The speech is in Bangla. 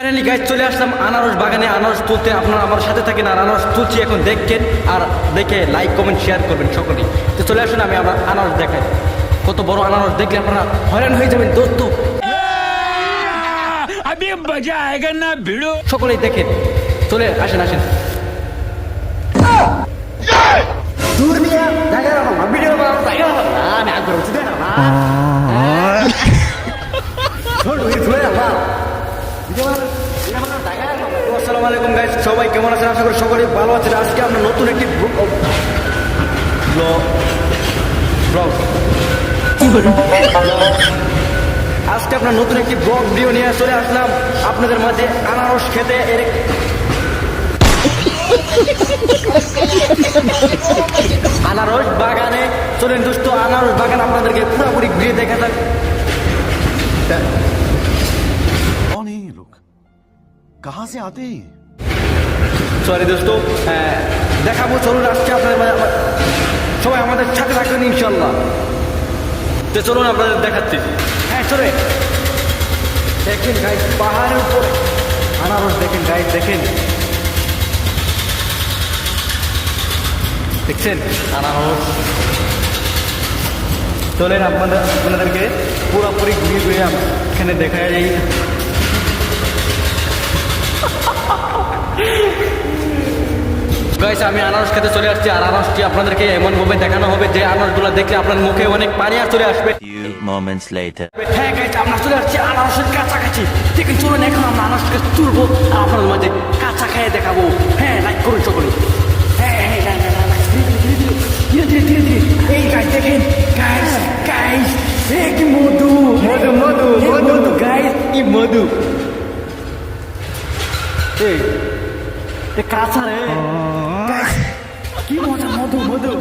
ফাইনালি গাইজ চলে আসলাম আনারস বাগানে। আনারস তুলতে আপনারা আমার সাথে থাকেন আর আনারস তুলছি এখন দেখছেন আর দেখে লাইক কমেন্ট শেয়ার করবেন সকলেই। তো চলে আসুন আমি আমার আনারস দেখাই। কত বড় আনারস দেখলে আপনারা হয়রান হয়ে যাবেন দোস্ত। সকলেই দেখেন। চলে আসেন আসেন। দূর নিয়ে জায়গা রাখো ভিডিও বানাবো জায়গা রাখো আমি আগ্রহ আলাইকুম সবাই কেমন ভালো আজকে নতুন একটি আজকে আপনার নতুন একটি ব্লগ ভিডিও নিয়ে চলে আসলাম। আপনাদের মাঝে আনারস খেতে, এর আনারস বাগানে। চলেন দোস্ত, আনারস বাগান আপনাদেরকে পুরোপুরি ঘুরিয়ে দেখা যাক कहाँ से आते हैं ये? সরি দোস্ত হ্যাঁ, দেখাবো চলুন আজকে আপনাদের মাঝে আমার- সবাই আমাদের সাথে থাকবেন ইনশাল্লাহ তো চলুন আপনাদের দেখাচ্ছি হ্যাঁ চলে দেখেন গাইজ পাহাড়ের উপরে আনারস দেখেন গাইজ দেখেন দেখছেন আনারস চলেন আপনাদের আপনাদেরকে পুরোপুরি ঘুরিয়ে ঘুরিয়ে আম- এখানে দেখা যায় গাইস আমি আনারস খেতে চলে আসছি আর আনারসটি আপনাদেরকে এমন এমনভাবে দেখানো হবে যে আনারসগুলো দেখলে আপনার মুখে অনেক পানি আর চলে আসবে। Few moments later. হ্যাঁ গাইস আমরা চলে আসছি আনারসের কাছাকাছি। ঠিক আছে চলুন এখন আমরা আনারসকে তুলবো আর আপনাদের মাঝে কাঁচা খেয়ে দেখাবো। হ্যাঁ লাইক করুন সকলে। হ্যাঁ হ্যাঁ হ্যাঁ হ্যাঁ, হ্যাঁ, ধীরে ধীরে ধীরে এই গাইস দেখেন গাইস গাইস এ কি মধু। মধু মধু মধু। গাইস। কি মধু। এই কাঁচা রে। কি মজা মধু মধু।